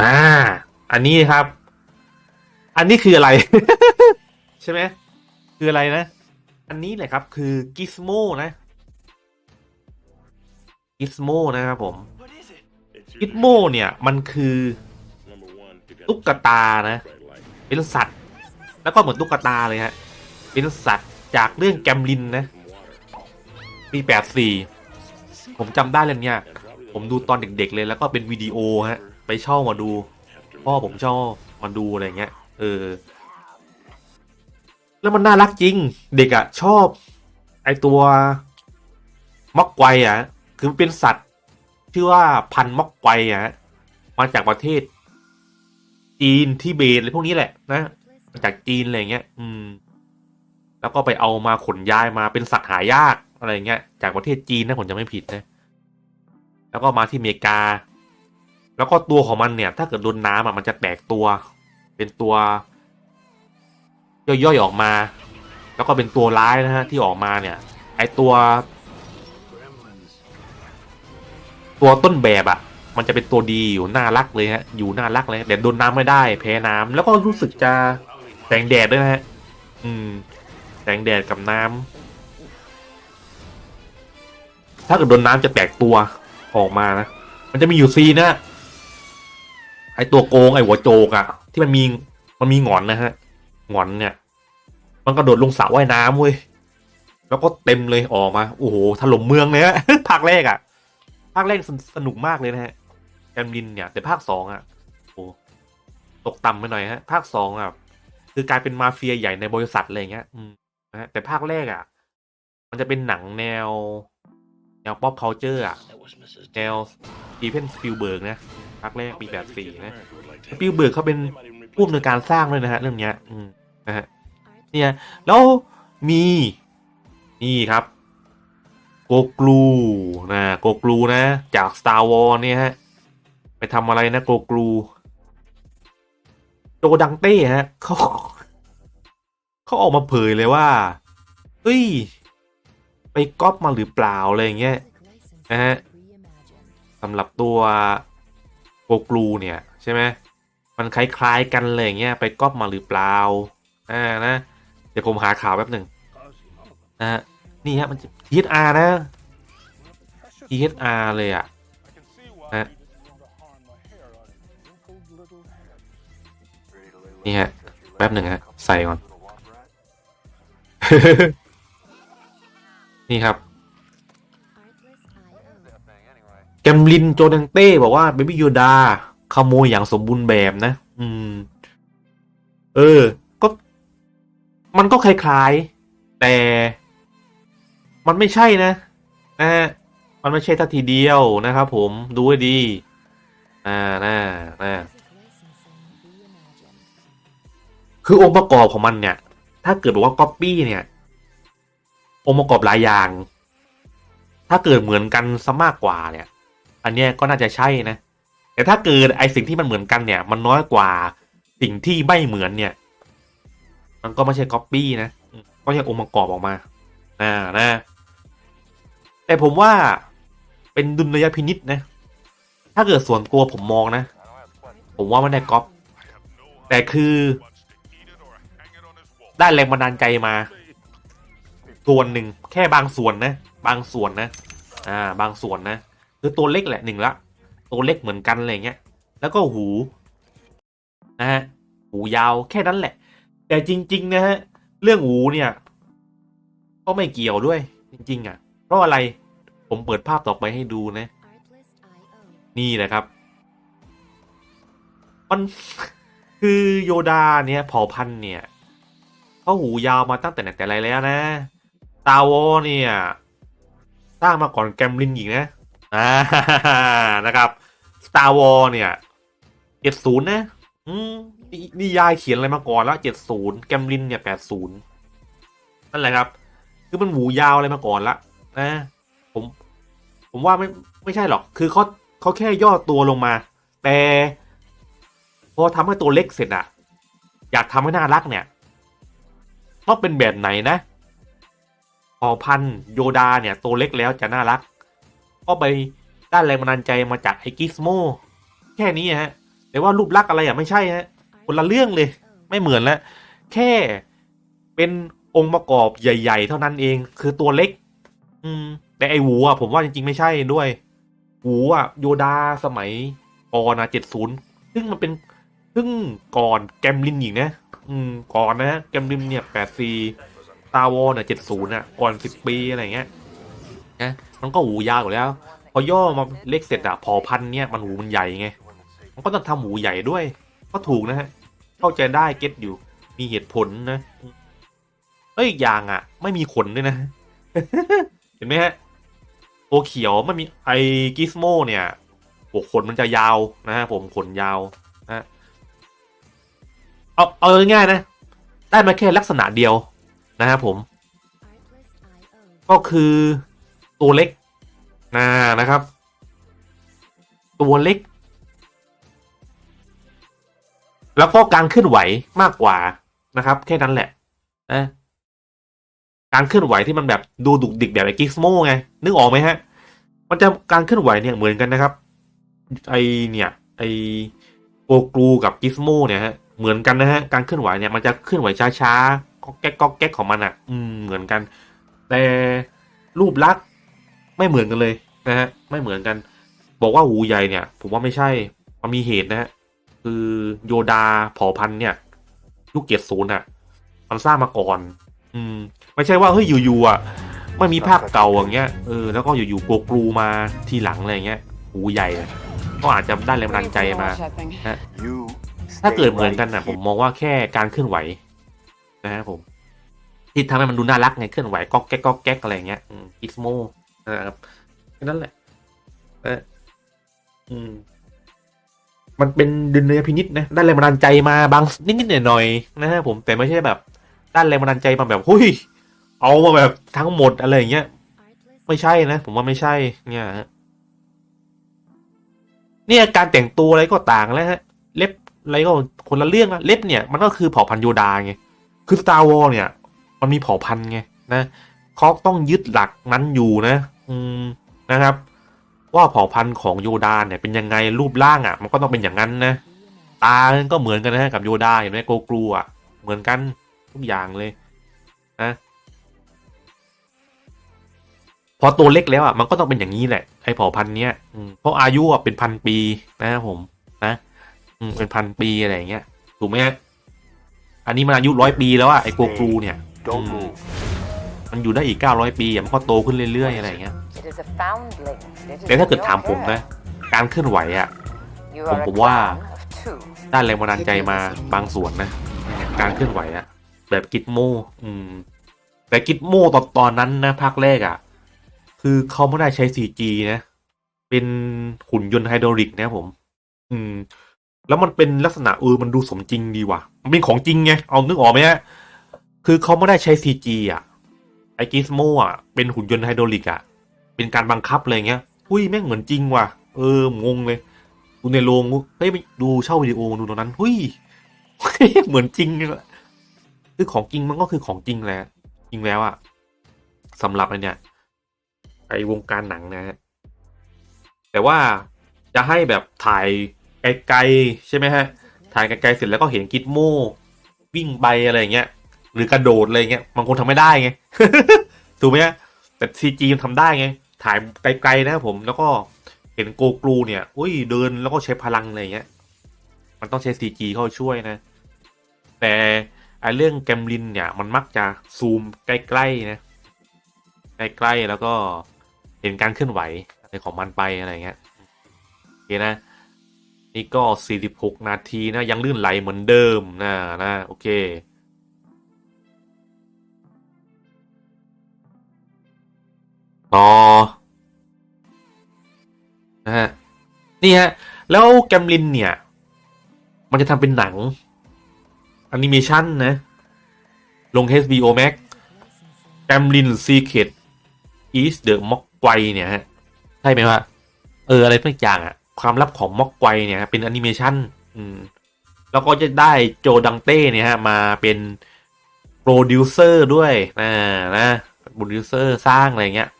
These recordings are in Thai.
อ่า อันนี้ครับ อันนี้คืออะไร ใช่ไหมคืออะไรนะ อันนี้แหละครับ คือกิสโมนะกิสโมนะครับผมกิสโมเนี่ย มันคือตุ๊กตานะ เป็นสัตว์ แล้วก็เหมือนตุ๊กตาเลยฮะ เป็นสัตว์จากเรื่องแกมลินนะปีแปดสี่ผมจำได้เรื่องเนี้ยผมดูตอนเด็กๆเลยแล้วก็เป็นวิดีโอฮะ ไปเช่ามาดู พ่อผมชอบมาดูอะไรเงี้ย เออ แล้วมันน่ารักจริง เด็กอะชอบ ไอตัวมอกไกวอะคือมันเป็นสัตว์ชื่อว่าพันธุ์มอกไกวอะมาจากประเทศ จีนที่เบตอะไรพวกนี้แหละ นะมาจากจีนอะไรเงี้ย อืม แล้วก็ไปเอามาขนย้ายมาเป็นสัตว์หายากอะไรเงี้ย จากประเทศจีนนะผมจะไม่ผิดนะ แล้วก็มาที่อเมริกา แล้วก็ตัวของมันเนี่ย ถ้าเกิดโดนน้ำอะมันจะแตกตัว เป็นตัว ย่อยๆออกมา แล้วก็เป็นตัวร้ายนะฮะที่ออกมาเนี่ย ไอตัว ตัวต้นแบบอะ่ะ มันจะเป็นตัวดีอยู่น่ารักเลยฮะอยู่น่ารักเลยแต่โดนน้ำไม่ได้ แพ้น้ำแล้วก็รู้สึกจะแสงแดดด้วยนะฮะอืมแสงแดดกับน้ำถ้าเกิดโดนน้ำจะแตกตัวออกมานะมันจะมีอยู่ซีนะ ไอตัวโกงไอหัวโจกอะที่มันมีมันมีหงอนนะฮะหงอนเนี่ย มันกระโดดลงสระว่ายน้ำเว้ยแล้วก็เต็มเลยออกมาโอ้โหถล่มเมืองเลยฮะภาคแรกอะภาคแรกสนสนุกมากเลยนะฮะแกมลินเนี่ย แต่ภาคสองอะโอ้ตกต่ำไปหน่อยฮะ ภาคสองอะคือกลายเป็นมาเฟียใหญ่ในบริษัทอะไรเงี้ย อืมนะฮะแต่ภาคแรกอะมันจะเป็นหนังแนว แนวป๊อปเคาเจอร์อะแนวสตีเฟนสปิลเบิร์กนะ ภาคแรกปีแบบสี่นะสปิลเบิร์กเขาเป็นผู้อำนวยการสร้างเลยนะฮะเรื่องเนี้ยอืมนะฮะเนี่ยแล้วมีนี่ครับโกกลูนะโกกลูนะ จาก Star Wars เนี่ยฮะ ไปทำอะไรนะโกกลูโจดังเต้ฮะเขาเขาออกมาเผยเลยว่า เฮ้ย ไปก๊อปมาหรือเปล่า อะไรอย่างเงี้ยนะฮะสำหรับตัว โกกลูเนี่ยใช่ไหมมันคล้ายๆกันเลยอย่างเงี้ยไปก๊อปมาหรือเปล่าอ่านะเดี๋ยวผมหาข่าวแป๊บหนึ่งนะฮะนี่ฮะมันจะ THR นะ THR เลยอะฮะนี่ฮะแป๊บหนึ่งฮะใส่ก่อน นี่ครับ มลินโจดังเต้บอกว่าเบบี้โยดาขโมยอย่างสมบูรณ์แบบนะ อืม เออ ก็ มันก็คล้ายๆ แต่ มันไม่ใช่นะ นะฮะ มันไม่ใช่ทัทีเดียวนะครับผม ดูให้ดี อ่านะนะคือองค์ประกอบของมันเนี่ย ถ้าเกิดบอกว่าก๊อปปี้เนี่ย องค์ประกอบหลายอย่าง ถ้าเกิดเหมือนกันซะมากกว่าเนี่ย อันเนี้ยก็น่าจะใช่นะ แต่ถ้าเกิดไอสิ่งที่มันเหมือนกันเนี่ย มันน้อยกว่าสิ่งที่ไม่เหมือนเนี่ย มันก็ไม่ใช่ก๊อปปี้นะก็ยังองค์ประกอบออกมาอ่านะ แต่ผมว่าเป็นดุลยพินิษนะ ถ้าเกิดส่วนตัวผมมองนะ ผมว่าไม่ได้ก๊อปแต่คือได้แรงบันดาลใจมา ส่วนหนึ่งแค่บางส่วนนะ บางส่วนนะ อ่า บางส่วนนะ คือตัวเล็กแหละหนึ่งละ ตัวเล็กเหมือนกันอะไรเงี้ย แล้วก็หูนะฮะหูยาวแค่นั้นแหละ แต่จริง ๆ นะฮะเรื่องหูเนี่ย ก็ไม่เกี่ยวด้วย จริง ๆ อะ เพราะอะไรผมเปิดภาพต่อไปให้ดูนะ นี่แหละครับ มันคือโยดาเนี่ยเผ่าพันธุ์เนี่ยเขาหูยาวมาตั้งแต่ไหนแต่ไรแล้วนะ ตาวอเนี่ย สร้างมาก่อนแกมลินอีกนะ อ่านะครับ Star War เนี่ยเจ็ดศูนย์นะ อืมนนิยายเขียนอะไรมาก่อนแล้วเจ็ดศูนย์แกมลินเนี่ยแปดศูนย์นั่นแหละครับ คือมันหูยาวอะไรมาก่อนละนะผม ผมว่าไม่ไม่ใช่หรอก คือเขาเขาแค่ย่อตัวลงมา แต่ พอทำให้ตัวเล็กเสร็จอะอยากทำให้น่ารักเนี่ยต้องเป็นแบบไหนนะพอพันโยดาเนี่ย ตัวเล็กแล้วจะน่ารัก ก็ไปได้แรงบันดาลใจมาจากไอกิสโมแค่นี้ฮะ แต่ว่ารูปลักษณ์อะไรอะไม่ใช่ฮะคนละเรื่องเลย ไม่เหมือนล้วแค่เป็นองค์ประกอบใหญ่ ๆ เท่านั้นเอง คือตัวเล็ก อืม แต่ไอหูอะผมว่าจริง ๆ ไม่ใช่ด้วยหูอะโยดาสมัยก่อนนะเจ็ดศูนย์ซึ่งมันเป็นซึ่งก่อนแกมลินอีกนะ อืม ก่อนนะแกมลินเนี่ยแปดซีตาวอเนี่ยเจ็ดศูนย์อะ ก่อนสิบปีอะไรเงี้ยนะ มันก็หูยาวอยู่แล้ว พอย่อมาเล็กเสร็จอะพอพันเนี่ยมันหูมันใหญ่ไง มันก็ต้องทำหูใหญ่ด้วย ก็ถูกนะฮะ เข้าใจได้เก็ตอยู่ มีเหตุผลนะแล้วอีกอย่างอะไม่มีขนด้วยนะ เห็นไหมฮะ ตัวเขียวไม่มีไอกิสโมเนี่ยโอ้ขนมันจะยาวนะฮะผมขนยาวนะเอาเอาง่ายนะ ได้มาแค่ลักษณะเดียวนะครับผม ก็คือ ตัวเล็กนะนะครับ ตัวเล็ก แล้วก็การเคลื่อนไหวมากกว่านะครับ แค่นั้นแหละนะการเคลื่อนไหวที่มันแบบดูดุกดิกแบบไอ้กิสโมไงนึกออกไหมฮะ มันจะการเคลื่อนไหวเนี่ยเหมือนกันนะครับ ไอเนี่ยไอโกกรูกับกิสโมเนี่ยฮะเหมือนกันนะฮะการเคลื่อนไหวเนี่ยมันจะเคลื่อนไหวช้าๆก็แก๊กก็แก๊กของมันอะ อืมเหมือนกัน แต่รูปลักษณ์ ไม่เหมือนกันเลยนะฮะไม่เหมือนกัน บอกว่าหูใหญ่เนี่ย ผมว่าไม่ใช่มันมีเหตุนะฮะคือโยดาเผ่าพันธุ์เนี่ยยุคเกียรติศูนย์อะมันสร้างมาก่อน อืม ไม่ใช่ว่าเฮ้ยอยู่ๆอะไม่มีภาพเก่าอย่างเงี้ยเออแล้วก็อยู่ๆโกกรูมาทีหลังอะไรเงี้ยหูใหญ่ก็อาจจะได้แรงบันดาลใจมาถ้าเกิดเหมือนกันอะผมมองว่าแค่การเคลื่อนไหวนะฮะผมที่ทำให้มันดูน่ารักไงเคลื่อนไหวก๊อกแก๊กก๊อกแก๊กอะไรเงี้ยกิสโม ครับแค่นั้นแหละเอออืม มันเป็นดุลยพินิษนะได้แรงบันดาลใจมาบางนิดๆหน่อยๆนะฮะผมแต่ไม่ใช่แบบได้แรงบันดาลใจมาแบบหุ้ยเอามาแบบทั้งหมดอะไรอย่างเงี้ยไม่ใช่นะ ผมว่าไม่ใช่ เนี่ยฮะเนี่ยการแต่งตัวอะไรก็ต่างแล้วฮะ เล็บอะไรก็คนละเรื่องนะเล็บเนี่ยมันก็คือเผ่าพันธุ์โยดาไงคือ Star Wars เนี่ย มันมีเผ่าพันธุ์ไงนะเขาต้องยึดหลักนั้นอยู่นะ นะครับ ว่าเผ่าพันธุ์ของโยดาเนี่ยเป็นยังไงรูปร่างอะ มันก็ต้องเป็นอย่างนั้นนะตาก็เหมือนกันนะกับโยดาเห็นไหมโกกรูอะเหมือนกันทุกอย่างเลยนะพอตัวเล็กแล้วอะมันก็ต้องเป็นอย่างนี้แหละไอเผ่าพันธุ์เนี้ยเพราะอายุอะเป็นพันปีนะครับผมนะมเป็นพันปีอะไรอย่างเงี้ยถูกไหมฮะอันนี้มันอายุร้อยปีแล้วอะไอโกกรูเนี่ย มันอยู่ได้อีก 900 ปีอะมันก็โตขึ้นเรื่อยๆ อะไรอย่างเงี้ย It is a foundling. It is แต่ถ้า in เกิด your ถามผมนะ care. การเคลื่อนไหวอะ You ผม are a ผมว่า clan of two. ได้แรงบันดาลใจมาบางส่วนนะ การเคลื่อนไหวอะ แบบกิตโมอืม แต่กิตโมตอนตอนนั้นนะภาคแรกอะ คือเขาไม่ได้ใช้ CG นะ เป็นหุ่นยนต์ไฮดรอลิกนะผม อืม แล้วมันเป็นลักษณะเออมันดูสมจริงดีว่ะ มันเป็นของจริงไง เอานึกออกไหมฮะ คือเขาไม่ได้ใช้ CG อะ ไอกิสโมอะเป็นหุ่นยนต์ไฮดรอลิกอะเป็นการบังคับอะไรเงี้ยหุ้ยแม่งเหมือนจริงว่ะ เอองงเลยดูในโรงเฮ้ยดูเช่าวิดีโอดูตรงนั้นหุ้ยเหมือนจริงเลยคือของจริงมันก็คือของจริงแหละจริงแล้วอะสำหรับไอเนี่ยไอวงการหนังนะฮะแต่ว่าจะให้แบบถ่ายไกลๆใช่ไหมฮะถ่ายไกลๆเสร็จแล้วก็เห็นกิดโมวิ่งไปอะไรอย่างเงี้ย หรือกระโดดอะไรเงี้ยบางคนทำไม่ได้ไงถูกไหมฮะแต่ซีจีมันทำได้ไง ถ่ายไกลๆนะครับผมแล้วก็เห็นโกกรูเนี่ยอุ้ยเดินแล้วก็ใช้พลังอะไรเงี้ย มันต้องใช้ซีจีเข้าช่วยนะ แต่ไอเรื่องแกมลินเนี่ยมันมักจะซูมใกล้ๆนะใกล้ๆแล้วก็เห็นการเคลื่อนไหวอะไรของมันไปอะไรเงี้ยโอเคนะ นี่ก็ 46 นาทีนะยังลื่นไหลเหมือนเดิมนะนะโอเค ต่อนะฮะนี่ฮะ แล้วแกมลินเนี่ย มันจะทำเป็นหนังแอนิเมชันนะ ลง HBO Max แกมลิน Secret is the ม็อกไกวเนี่ยฮะ ใช่ไหมวะเออ อะไรสักอย่างอะความลับของม็อกไกวเนี่ยเป็นแอนิเมชันอืมแล้วก็จะได้โจดังเต้เนี่ยฮะ มาเป็นโปรดิวเซอร์ด้วยนะนะโปรดิวเซอร์สร้างอะไรเงี้ย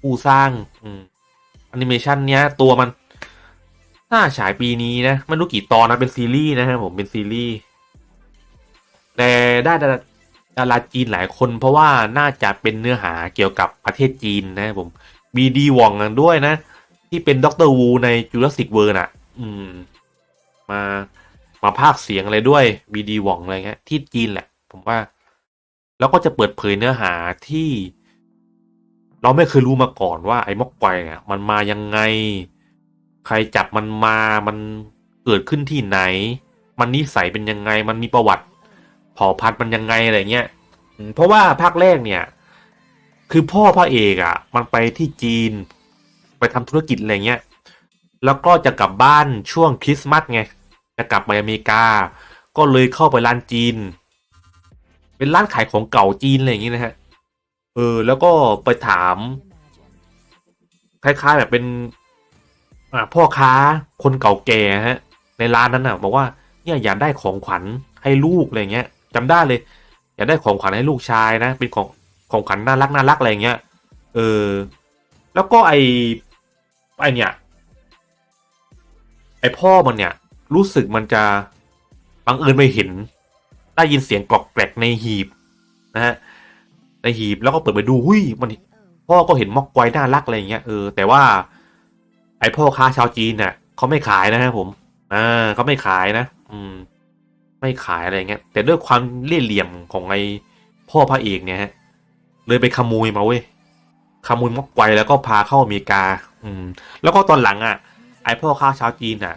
ผู้สร้างอแอนิเมชันเนี้ย ตัวมันน่าฉายปีนี้นะไม่รู้กี่ตอนนะเป็นซีรีส์นะครับผมเป็นซีรีส์แต่ได้ดาราจีนหลายคนเพราะว่าน่าจะเป็นเนื้อหาเกี่ยวกับประเทศจีนนะครับผมมีดีวองกันด้วยนะ ที่เป็นด็อกเตอร์วูในจูราสสิกเวิร์น่ะ อืม มามาภาคเสียงอะไรด้วยมีดีวองอะไรเงี้ยที่จีนแหละ ผมว่า แล้วก็จะเปิดเผยเนื้อหาที่ เราไม่เคยรู้มาก่อนว่าไอ้มอกไกวเนี่ยมันมายังไง ใครจับมันมามันเกิดขึ้นที่ไหน มันนิสัยเป็นยังไง มันมีประวัติเผ่าพันธุ์มันยังไงอะไรเงี้ยเพราะว่าภาคแรกเนี่ย คือพ่อพระเอกอะ่ะ มันไปที่จีน ไปทำธุรกิจอะไรเงี้ยแล้วก็จะกลับบ้านช่วงคริสต์มาสไงจะกลับไปอเมริกา ก็เลยเข้าไปร้านจีน เป็นร้านขายของเก่าจีนอะไรอย่างงี้นะฮะ เออ แล้วก็ไปถาม คล้ายๆแบบเป็น อ่าพ่อค้าคนเก่าแก่ฮะ ในร้านนั้นน่ะ บอกว่าเนี่ยอยากได้ของขวัญให้ลูกอะไรเงี้ยจำได้เลย อยากได้ของขวัญให้ลูกชายนะ เป็นของของขวัญน่ารักน่ารักอะไรเงี้ย เออ แล้วก็ไอไอเนี่ย ไอพ่อมันเนี่ย รู้สึกมันจะบังเอิญไปเห็น ได้ยินเสียงกรอกแกรกในหีบนะฮะ หีบแล้วก็เปิดไปดูหุ้ยมันพ่อก็เห็นมอกไกวน่ารักอะไรอย่างเงี้ยเออแต่ว่า ไอพ่อค้าชาวจีนเนี่ยเขาไม่ขายนะครับผมอ่าเขาไม่ขายนะ อืม ไม่ขายอะไรเงี้ยแต่ด้วยความเล่ห์เหลี่ยมของไอพ่อพระเอกเนี่ยฮะเลยไปขโมยมาเว้ยขโมยมอกไกวแล้วก็พาเข้าอเมริกา อืม แล้วก็ตอนหลังอะ ไอพ่อค้าชาวจีนอะ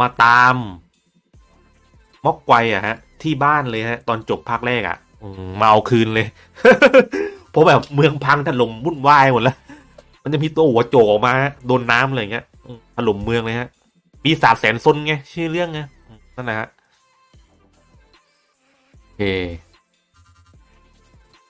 มาตามมอกไกวอะฮะ ที่บ้านเลยฮะ ตอนจบภาคแรกอะ มมาเอาคืนเลย เพราะแบบเมืองพังถล่มวุ่นวายหมดแล้ว มันจะมีตัวหัวโจกออกมาโดนน้ำอะไรเงี้ยถล่มเมืองเลยฮะปีศาจแสนซนไงชื่อเรื่องไงนั่นแหละฮะโอเค